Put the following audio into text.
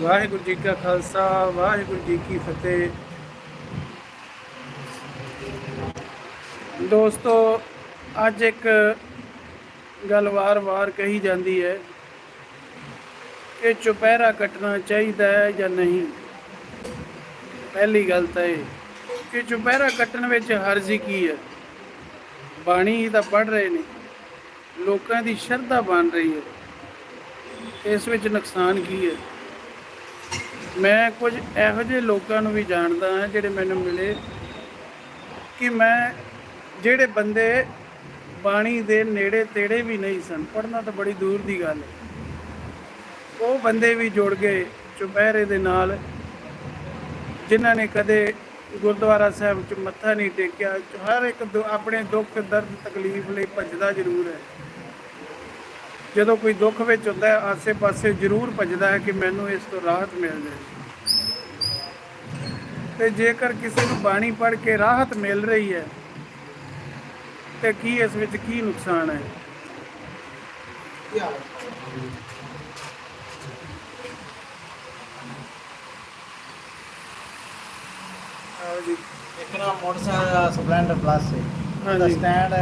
ਵਾਹਿਗੁਰੂ ਜੀ ਕਾ ਖਾਲਸਾ, ਵਾਹਿਗੁਰੂ ਜੀ ਕੀ ਫਤਿਹ। ਦੋਸਤੋ, ਅੱਜ ਇੱਕ ਗੱਲ ਵਾਰ-ਵਾਰ ਕਹੀ ਜਾਂਦੀ ਹੈ ਕਿ ਚੁਪਹਿਰਾ ਕੱਟਣਾ ਚਾਹੀਦਾ ਹੈ ਜਾਂ ਨਹੀਂ? ਪਹਿਲੀ ਗੱਲ ਤਾਂ ਇਹ ਕਿ ਚੁਪਹਿਰਾ ਕੱਟਣ ਵਿੱਚ ਹਰਜ਼ੀ ਕੀ ਹੈ? ਬਾਣੀ ਹੀ ਤਾਂ ਪੜ ਰਹੇ ਨੇ। ਲੋਕਾਂ ਦੀ ਸ਼ਰਧਾ ਬਣ ਰਹੀ ਹੈ। ਇਸ ਵਿੱਚ ਨੁਕਸਾਨ ਕੀ ਹੈ? ਮੈਂ ਕੁਝ ਇਹੋ ਜਿਹੇ ਲੋਕਾਂ ਨੂੰ ਵੀ ਜਾਣਦਾ ਹਾਂ ਜਿਹੜੇ ਮੈਨੂੰ ਮਿਲੇ ਕਿ ਮੈਂ ਜਿਹੜੇ ਬੰਦੇ ਬਾਣੀ ਦੇ ਨੇੜੇ ਤੇੜੇ ਵੀ ਨਹੀਂ ਸਨ ਪੜਨਾ ਤਾਂ ਬੜੀ ਦੂਰ ਦੀ ਗੱਲ ਹੈ। ਉਹ ਬੰਦੇ ਵੀ ਜੁੜ ਗਏ ਚੁਪਹਿਰੇ ਦੇ ਨਾਲ, ਜਿਨ੍ਹਾਂ ਨੇ ਕਦੇ ਗੁਰਦੁਆਰਾ ਸਾਹਿਬ 'ਚ ਮੱਥਾ ਨਹੀਂ ਟੇਕਿਆ, ਹਰ ਇੱਕ ਦੁ- ਆਪਣੇ ਦੁੱਖ ਦਰਦ ਤਕਲੀਫ ਲਈ ਭੱਜਦਾ ਜ਼ਰੂਰ ਹੈ। ਜਦੋਂ ਕੋਈ ਦੁੱਖ ਵਿੱਚ ਹੁੰਦਾ ਹੈ ਆਸੇ-ਪਾਸੇ ਜ਼ਰੂਰ ਭੱਜਦਾ ਹੈ ਕਿ ਮੈਨੂੰ ਇਸ ਤੋਂ ਰਾਹਤ ਮਿਲ ਜਾਏ। ਤੇ ਜੇਕਰ ਕਿਸੇ ਨੂੰ ਬਾਣੀ ਪੜ੍ਹ ਕੇ ਰਾਹਤ ਮਿਲ ਰਹੀ ਹੈ ਤੇ ਕੀ ਇਸ ਵਿੱਚ ਕੀ ਨੁਕਸਾਨ ਹੈ? ਇੱਕ ਨਾ ਮੋਟਰਸਾਈਕਲ ਸਪਲੈਂਡਰ ਪਲੱਸ ਹੈ ਉਹਦਾ। ਸਟੈਂਡ